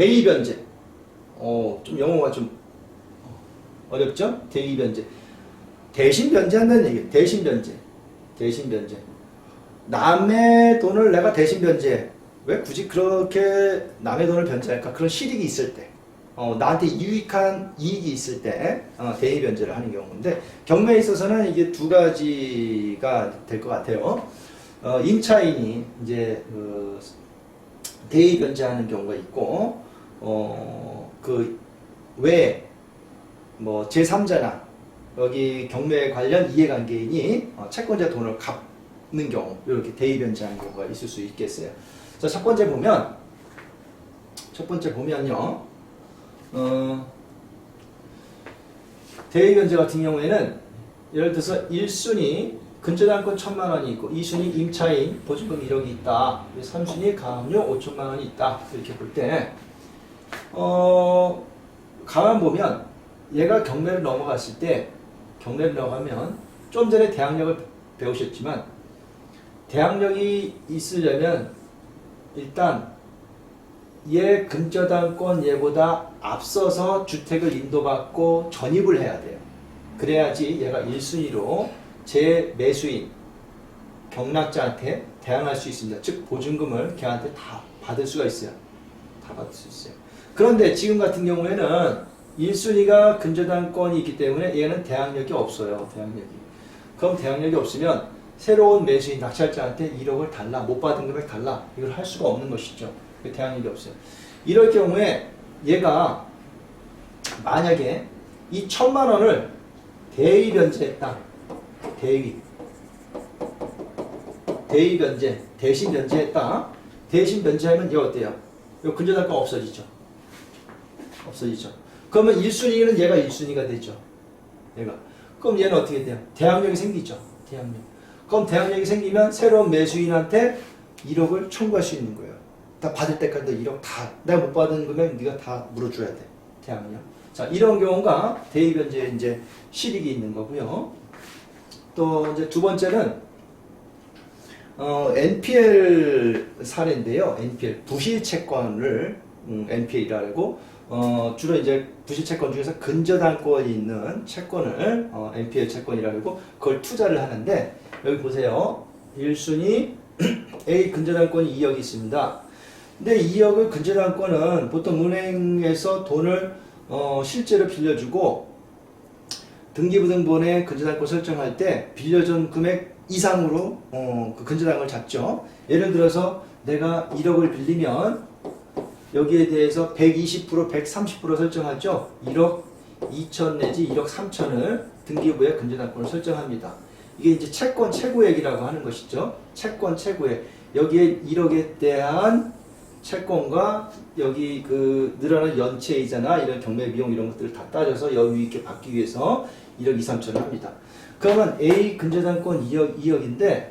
대의 변제. 어, 좀 영어가 좀 어렵죠? 대의 변제. 대신 변제한다는 얘기예요. 대신 변제. 대신 변제. 남의 돈을 내가 대신 변제해. 왜 굳이 그렇게 남의 돈을 변제할까? 그런 실익이 있을 때. 어, 나한테 유익한 이익이 있을 때 어, 대의 변제를 하는 경우인데 경매에 있어서는 이게 두 가지가 될 것 같아요. 어, 임차인이 이제 그 대의 변제하는 경우가 있고 어, 그 외에 뭐 제3자나 여기 경매 관련 이해관계인이 어, 채권자 돈을 갚는 경우 이렇게 대의 변제하는 경우가 있을 수 있겠어요. 자, 첫 번째 보면 첫 번째 보면요. 어, 대의 변제 같은 경우에는 예를 들어서 1순위 근저당권 1천만 원이 있고 2순위 임차인 보증금 1억이 있다. 3순위 가압류 5천만 원이 있다. 이렇게 볼때 어, 가만 보면 얘가 경매를 넘어갔을 때 경매를 넘어가면 좀 전에 대항력을 배우셨지만 대항력이 있으려면 일단 얘 근저당권 얘보다 앞서서 주택을 인도받고 전입을 해야 돼요. 그래야지 얘가 1순위로 제 매수인 경락자한테 대항할 수 있습니다. 즉 보증금을 걔한테 다 받을 수가 있어요. 다 받을 수 있어요. 그런데 지금 같은 경우에는 1순위가 근저당권이 있기 때문에 얘는 대항력이 없어요. 대항력이. 그럼 대항력이 없으면 새로운 매수인 낙찰자한테 1억을 달라 못 받은 금액 달라 이걸 할 수가 없는 것이죠. 그 대항력이 없어요. 이럴 경우에 얘가 만약에 이 천만 원을 대위 변제했다. 대위. 대위 변제, 대신 변제했다. 대신 변제하면 얘 어때요? 이 근저당권 없어지죠. 없어지죠. 그러면 1순위는 얘가 1순위가 되죠. 얘가. 그럼 얘는 어떻게 돼요? 대항력이 생기죠. 대항력. 그럼 대항력이 생기면 새로운 매수인한테 1억을 청구할 수 있는 거예요. 다 받을 때까지 1억 다 내가 못 받은 금액 네가 다 물어줘야 돼. 대항력. 자 이런 경우가 대입 변제 이제 실익이 있는 거고요. 또 이제 두 번째는 어, NPL 사례인데요. NPL 부실 채권을 음, NPL이라고 어, 주로 이제 부실 채권 중에서 근저당권이 있는 채권을 어, NPL 채권이라고 그걸 투자를 하는데 여기 보세요. 1순위 A 근저당권이 2억이 있습니다. 근데 2억의 근저당권은 보통 은행에서 돈을 어, 실제로 빌려주고 등기부등본에 근저당권 설정할 때 빌려준 금액 이상으로 어, 그 근저당을 잡죠. 예를 들어서 내가 1억을 빌리면 여기에 대해서 120% 130% 설정하죠. 1억 2천 내지 1억 3천을 등기부에 근저당권을 설정합니다. 이게 이제 채권 최고액이라고 하는 것이죠. 채권 최고액. 여기에 1억에 대한 채권과 여기 그 늘어나는 연체이자나 이런 경매 비용 이런 것들을 다 따져서 여유 있게 받기 위해서 1억 2, 3천을 합니다. 그러면 A 근저당권 2억 2억인데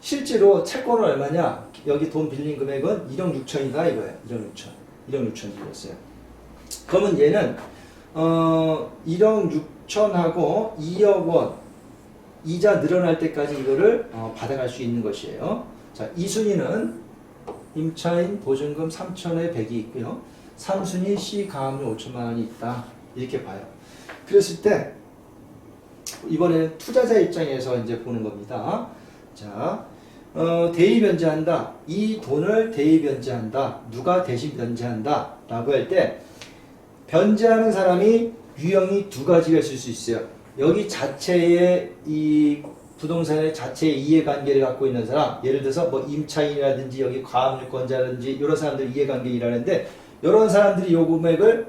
실제로 채권은 얼마냐? 여기 돈 빌린 금액은 1억 6천이다 이거예요. 1억 6천. 1억 6천 빌렸어요. 그러면 얘는 어 1억 6천하고 2억 원 이자 늘어날 때까지 이거를 어, 받아갈 수 있는 것이에요. 자, 2순위는 임차인 보증금 3천에 100이 있고요. 3순위 C 가압류 5천만 원이 있다. 이렇게 봐요. 그랬을 때 이번에는 투자자 입장에서 이제 보는 겁니다. 자, 어, 대의 변제한다. 이 돈을 대의 변제한다. 누가 대신 변제한다. 라고 할 때 변제하는 사람이 유형이 두 가지가 있을 수 있어요. 여기 자체의 이 부동산의 자체의 이해관계를 갖고 있는 사람, 예를 들어서 뭐 임차인이라든지 여기 과학유권자라든지 이런 사람들 이해관계 일하는데 이런 사람들이 요 금액을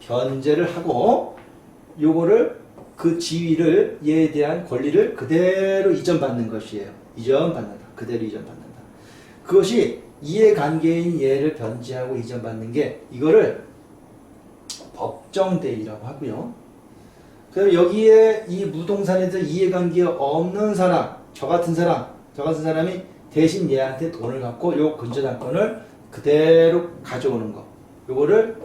변제를 하고 요거를 그 지위를 얘에 대한 권리를 그대로 이전받는 것이에요. 이전받는다. 그대로 이전받는다. 그것이 이해관계인 얘를 변제하고 이전받는 게 이거를 법정대의라고 하고요. 그럼 여기에 이 무동산에 대해 이해관계 없는 사람, 저 같은 사람, 저 같은 사람이 대신 얘한테 돈을 갖고 요 근저당권을 그대로 가져오는 거. 요거를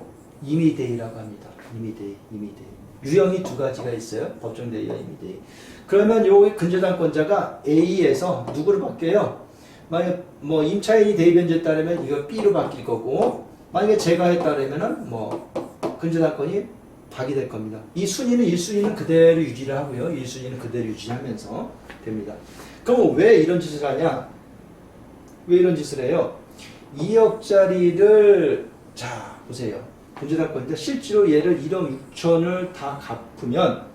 임의대의라고 합니다. 임의대의, 임의대의. 유형이 두 가지가 있어요. 법정 대의와 임의대의. 그러면 요 근저당권자가 A에서 누구를 바뀌어요? 만약 뭐 임차인이 대의 변제 따르면 이거 B로 바뀔 거고 만약에 제가 했다면은 뭐 근저당권이 박이 될 겁니다. 이 순위는 1순위는 그대로 유지를 하고요. 1순위는 그대로 유지하면서 됩니다. 그럼 왜 이런 짓을 하냐? 왜 이런 짓을 해요? 2억짜리를 자 보세요. 근저당권인데 실제로 얘를 1억 6천을 다 갚으면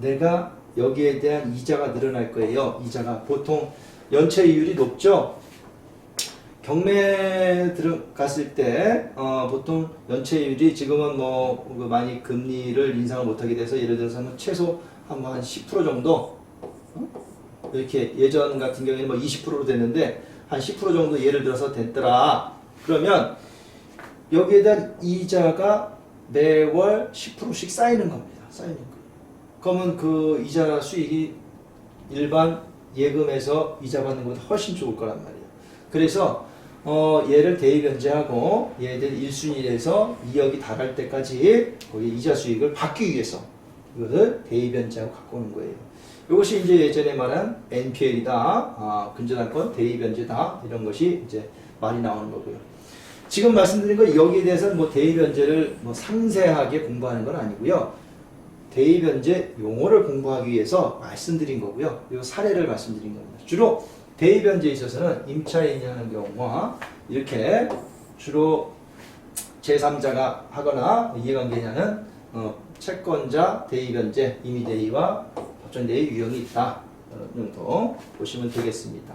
내가 여기에 대한 이자가 늘어날 거예요. 이자가 보통 연체이율이 높죠. 경매 들어갔을 때 어, 보통 연체율이 지금은 뭐그 많이 금리를 인상을 못하게 돼서 예를 들어서는 최소 한한10% 정도 어? 이렇게 예전 같은 경우에는 뭐 20%로 됐는데 한 10% 정도 예를 들어서 됐더라 그러면 여기에 대한 이자가 매월 10%씩 쌓이는 겁니다. 쌓이는 거. 그러면 그 이자 수익이 일반 예금에서 이자 받는 것보다 훨씬 좋을 거란 말이에요. 그래서 어, 얘를 대입변제하고 얘들 1순위에서 2억이 달할 때까지 거기 이자 수익을 받기 위해서 이것을 대입변제하고 갖고 오는 거예요. 이것이 이제 예전에 말한 NPL이다, 아, 근저당권 대입변제다. 이런 것이 이제 말이 나오는 거고요. 지금 말씀드린 거 여기에 대해서는 뭐 대입 변제를 뭐 상세하게 공부하는 건 아니고요. 대입 변제 용어를 공부하기 위해서 말씀드린 거고요. 이 사례를 말씀드린 겁니다. 주로 대입 변제에 있어서는 임차인이라는 경우와 이렇게 주로 제3자가 하거나 이해관계자는 어, 채권자 대입 변제 임의 대의와 법정 대의 유형이 있다. 이런 정도 보시면 되겠습니다.